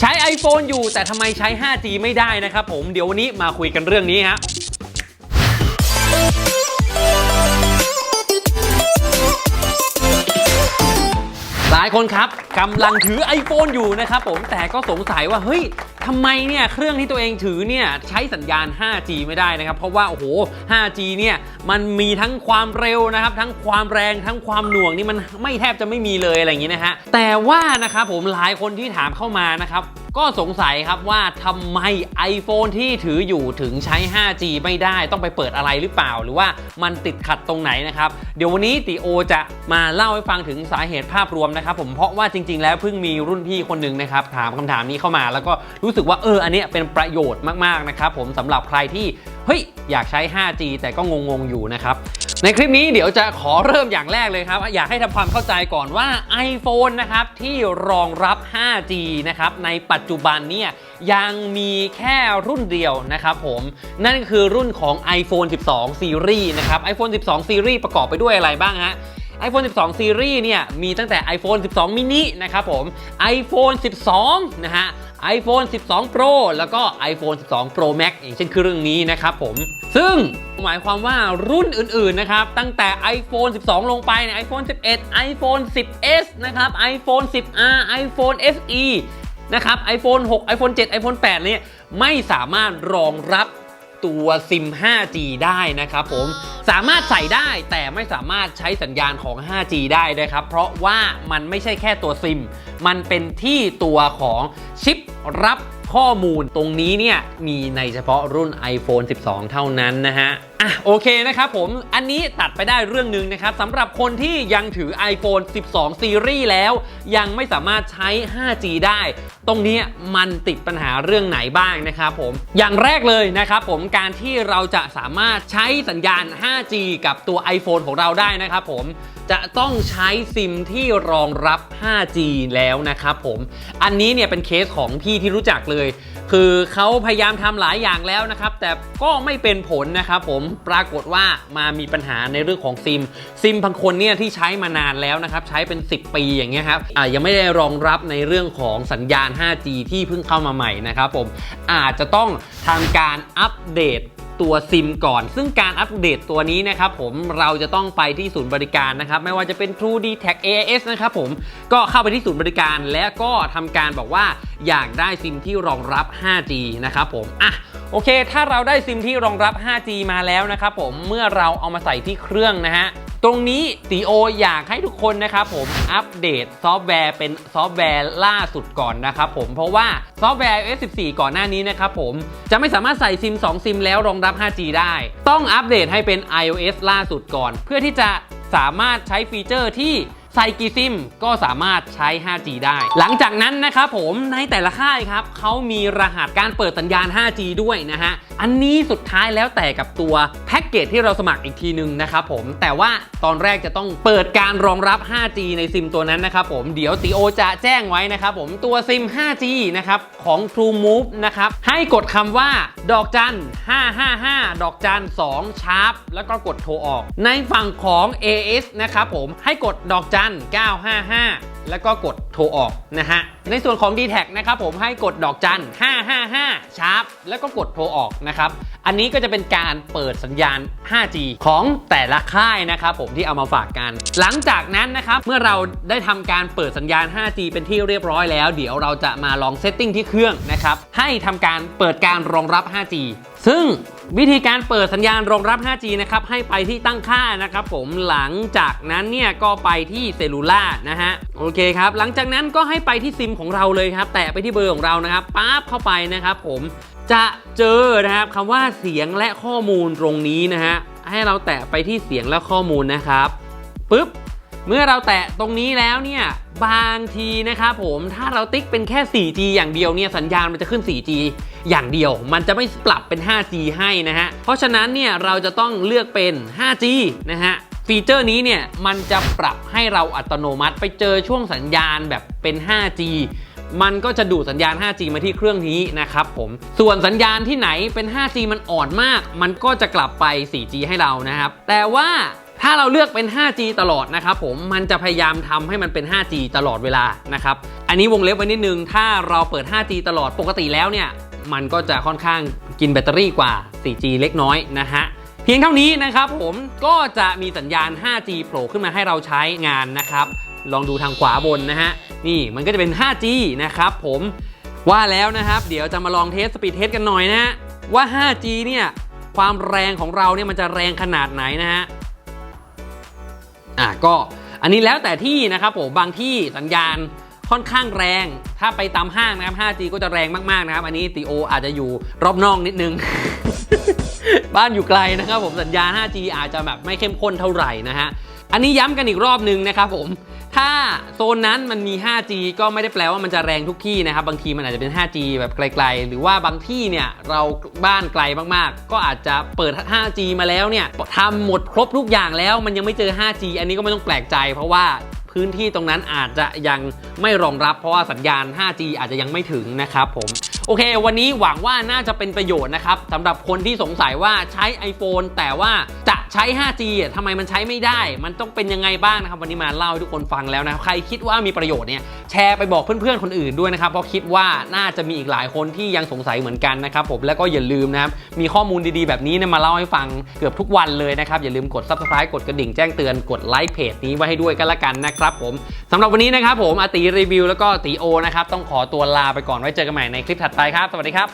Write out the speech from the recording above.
ใช้ iPhone อยู่แต่ทำไมใช้ 5G ไม่ได้นะครับผมเดี๋ยววันนี้มาคุยกันเรื่องนี้ฮะหลายคนครับกำลังถือ iPhone อยู่นะครับผมแต่ก็สงสัยว่าเฮ้ย ทำไมเนี่ยเครื่องที่ตัวเองถือเนี่ยใช้สัญญาณ 5G ไม่ได้นะครับ เพราะว่าโอ้โห 5G เนี่ยมันมีทั้งความเร็วนะครับ ทั้งความแรงทั้งความหน่วงนี่มันไม่แทบจะไม่มีเลยอะไรอย่างนี้นะฮะแต่ว่านะครับผมหลายคนที่ถามเข้ามานะครับ ก็สงสัยครับว่าทำไม iPhone ที่ถืออยู่ถึงใช้ 5G ไม่ได้ต้องไปเปิดอะไรหรือเปล่า หรือว่ามันติดขัดตรงไหนนะครับ เดี๋ยววันนี้ติโอจะมาเล่าให้ฟังถึงสาเหตุภาพรวมนะครับผมเพราะว่าจริง ๆ แล้วเพิ่งมีรุ่นพี่คนหนึ่งนะครับถามคำถามนี้เข้ามา แล้วก็รู้สึกว่าเอออันนี้เป็นประโยชน์มากๆนะครับผมสำหรับใครที่เฮ้ยอยากใช้ 5G แต่ก็งงๆอยู่นะครับ ในคลิปนี้เดี๋ยวจะขอเริ่มอย่างแรกเลยครับ อยากให้ทำความเข้าใจก่อนว่า iPhone นะครับ ที่รองรับ 5G นะครับ ในปัจจุบันเนี่ยยังมีแค่รุ่นเดียวนะครับผม นั่นคือรุ่นของ iPhone 12 Series นะครับ iPhone 12 Series ประกอบไปด้วยอะไรบ้างฮะ iPhone 12 Series เนี่ยมีตั้งแต่ iPhone 12 mini นะครับผม iPhone 12 นะฮะ iPhone 12 Pro แล้วก็ iPhone 12 Pro Max อย่างเช่นเครื่องนี้นะครับผม ซึ่งหมายความว่ารุ่นอื่นๆนะครับ ตั้งแต่ iPhone 12 ลงไปเนี่ย iPhone 11 iPhone 10s นะครับ iPhone 10r iPhone SE นะครับ iPhone 6 iPhone 7 iPhone 8เนี่ยไม่สามารถรองรับ ตัวซิม 5G ได้นะครับผมสามารถใส่ได้แต่ไม่สามารถใช้สัญญาณของ 5G ได้นะครับ เพราะว่ามันไม่ใช่แค่ตัวซิม มันเป็นที่ตัวของชิปรับข้อมูลตรงนี้เนี่ยมีในเฉพาะรุ่น iPhone 12 เท่านั้นนะฮะอะโอเคนะครับผมอันนี้ตัดไปได้เรื่องหนึ่งนะครับสำหรับคนที่ยังถือ iPhone 12 Series แล้ว ยังไม่สามารถใช้ 5G ได้ ตรงนี้มันติดปัญหาเรื่องไหนบ้างนะครับผมอย่างแรกเลยนะครับผมการที่เราจะสามารถใช้สัญญาณ 5G กับตัว iPhone ของเราได้นะครับผมจะต้องใช้ซิมที่รองรับ 5G แล้วนะครับผม อันนี้เนี่ยเป็นเคสของพี่ที่รู้จักเลย คือเขาพยายามทำหลายอย่างแล้วนะครับ แต่ก็ไม่เป็นผลนะครับผมปรากฏว่ามามีปัญหาในเรื่องของซิม ซิมบางคนเนี่ยที่ใช้มานานแล้วนะครับ ใช้เป็น 10 ปีอย่างเงี้ยครับอ่ายังไม่ได้รองรับในเรื่องของสัญญาณ 5G ที่เพิ่งเข้ามาใหม่นะครับผมอาจจะต้องทำการอัปเดตตัวซิมก่อน ซึ่งการอัปเดตตัวนี้นะครับผมเราจะต้องไปที่ศูนย์บริการนะครับ ไม่ว่าจะเป็น True d t a c AIS นะครับผมก็เข้าไปที่ศูนย์บริการ และก็ทำการบอกว่าอยากได้ซิมที่รองรับ 5G นะครับผมอะ โอเค ถ้าเราได้ซิมที่รองรับ 5G มาแล้วนะครับผมเมื่อเราเอามาใส่ที่เครื่องนะฮะตรงนี้ตีโออยากให้ทุกคนนะครับผมอัปเดตซอฟต์แวร์เป็นซอฟต์แวร์ล่าสุดก่อนนะครับผมเพราะว่าซอฟต์แวร์ iOS 14 ก่อนหน้านี้นะครับผมจะไม่สามารถใส่ซิม 2 ซิมแล้วรองรับ 5G ได้ ต้องอัปเดตให้เป็น iOS ล่าสุดก่อน เพื่อที่จะสามารถใช้ฟีเจอร์ที่ ใส่กี่ซิมก็สามารถใช้ 5G ได้ หลังจากนั้นนะครับผมในแต่ละค่ายครับเขามีรหัสการเปิดสัญญาณ 5G ด้วยนะฮะ อันนี้สุดท้ายแล้วแต่กับตัวแพ็กเกจที่เราสมัครอีกทีหนึ่งนะครับผมแต่ว่าตอนแรกจะต้องเปิดการรองรับ 5G ในซิมตัวนั้นนะครับผมเดี๋ยวตีโอจะแจ้งไว้นะครับผมตัวซิม 5G นะครับของ True Move นะครับให้กดคำว่า ดอกจัน 555 ดอกจัน 2 ชาร์ปแล้วก็กดโทรออก ในฝั่งของ AS นะครับผมให้กดดอกจันน 955 แล้วก็กดโทรออกนะฮะ ในส่วนของ d t แทนะครับผมให้กดดอกจัน 555 ชาร์ปแล้วก็กดโทรออกนะครับ อันนี้ก็จะเป็นการเปิดสัญญาณ 5G ของแต่ละค่ายนะครับผมที่เอามาฝากกัน หลังจากนั้นนะครับ เมื่อเราได้ทำการเปิดสัญญาณ 5G เป็นที่เรียบร้อยแล้ว เดี๋ยวเราจะมาลองเซตติ้งที่เครื่องนะครับ ให้ทำการเปิดการรองรับ 5G ซึ่ง วิธีการเปิดสัญญาณรองรับ 5G นะครับ ให้ไปที่ตั้งค่านะครับผมหลังจากนั้นเนี่ยก็ไปที่เซลูล่านะฮะ โอเคครับ หลังจากนั้นก็ให้ไปที่ซิมของเราเลยครับ แตะไปที่เบอร์ของเรานะครับปั๊บเข้าไปนะครับผมจะเจอนะครับคำว่าเสียงและข้อมูลตรงนี้นะฮะ ให้เราแตะไปที่เสียงและข้อมูลนะครับปึ๊บ เมื่อเราแตะตรงนี้แล้วเนี่ยบางทีนะครับผมถ้าเราติ๊กเป็นแค่ 4G อย่างเดียวเนี่ยสัญญาณมันจะขึ้น 4G อย่างเดียว มันจะไม่ปรับเป็น 5G ให้นะฮะเพราะฉะนั้นเนี่ยเราจะต้องเลือกเป็น 5G นะฮะฟีเจอร์นี้เนี่ยมันจะปรับให้เราอัตโนมัติไปเจอช่วงสัญญาณแบบเป็น 5G มันก็จะดูดสัญญาณ 5G มาที่เครื่องนี้นะครับผม ส่วนสัญญาณที่ไหนเป็น 5G มันอ่อนมาก มันก็จะกลับไป 4G ให้เรานะครับ แต่ว่า ถ้าเราเลือกเป็น 5G ตลอดนะครับผม มันจะพยายามทำให้มันเป็น 5G ตลอดเวลานะครับ อันนี้วงเล็บไว้นิดนึง ถ้าเราเปิด 5G ตลอดปกติแล้วเนี่ย มันก็จะค่อนข้างกินแบตเตอรี่กว่า 4G เล็กน้อยนะฮะ เพียงเท่านี้นะครับผม ก็จะมีสัญญาณ 5G โผล่ขึ้นมาให้เราใช้งานนะครับ ลองดูทางขวาบนนะฮะ นี่มันก็จะเป็น 5G นะครับผม ว่าแล้วนะครับ เดี๋ยวจะมาลองเทสสปีดเทสกันหน่อยนะฮะว่า 5G เนี่ย ความแรงของเราเนี่ยมันจะแรงขนาดไหนนะฮะ อะก็อันนี้แล้วแต่ที่นะครับผมบางที่สัญญาณค่อนข้างแรง ถ้าไปตามห้างนะครับ 5G ก็จะแรงมากๆนะครับ อันนี้ตีโออาจจะอยู่รอบนอกนิดนึง บ้านอยู่ไกลนะครับผมสัญญาณ 5G อาจจะแบบไม่เข้มข้นเท่าไหร่นะฮะ อันนี้ย้ำกันอีกรอบนึงนะครับผม ถ้าโซนนั้นมันมี 5G ก็ไม่ได้แปลว่ามันจะแรงทุกที่นะครับ บางทีมันอาจจะเป็น 5G แบบไกล ๆ หรือว่าบางที่เนี่ยเราบ้านไกลมากๆ ก็อาจจะเปิด 5G มาแล้วเนี่ยทำหมดครบทุกอย่างแล้วมันยังไม่เจอ 5G อันนี้ก็ไม่ต้องแปลกใจ เพราะว่าพื้นที่ตรงนั้นอาจจะยังไม่รองรับ เพราะว่าสัญญาณ 5G อาจจะยังไม่ถึงนะครับผม โอเค วันนี้หวังว่าน่าจะเป็นประโยชน์นะครับสำหรับคนที่สงสัยว่าใช้ iPhone แต่ว่าจะใช้ 5G อะทำไมมันใช้ไม่ได้ มันต้องเป็นยังไงบ้างนะครับ วันนี้มาเล่าให้ทุกคนฟังแล้วนะคใครคิดว่ามีประโยชน์เนี่ยแชร์ไปบอกเพื่อนๆคนอื่นด้วยนะครับเพราะคิดว่าน่าจะมีอีกหลายคนที่ยังสงสัยเหมือนกันนะครับผมแล้วก็อย่าลืมนะครับมีข้อมูลดีๆ แบบนี้เนี่ยมาเล่าให้ฟังเกือบทุกวันเลยนะครับอย่าลืมกด subscribe กดกระดิ่งแจ้งเตือนกดไลค์เพจนี้ไว้ให้ด้วยกันละกันนะครับผมสำหรับวันนี้นะครับผมอตีรีวิวแล้วก็ตีโอนะครับต้องขอตัวลาไปก่อนไว้เจอกันใหม่ในคลิปถัดไปครับ สวัสดีครับ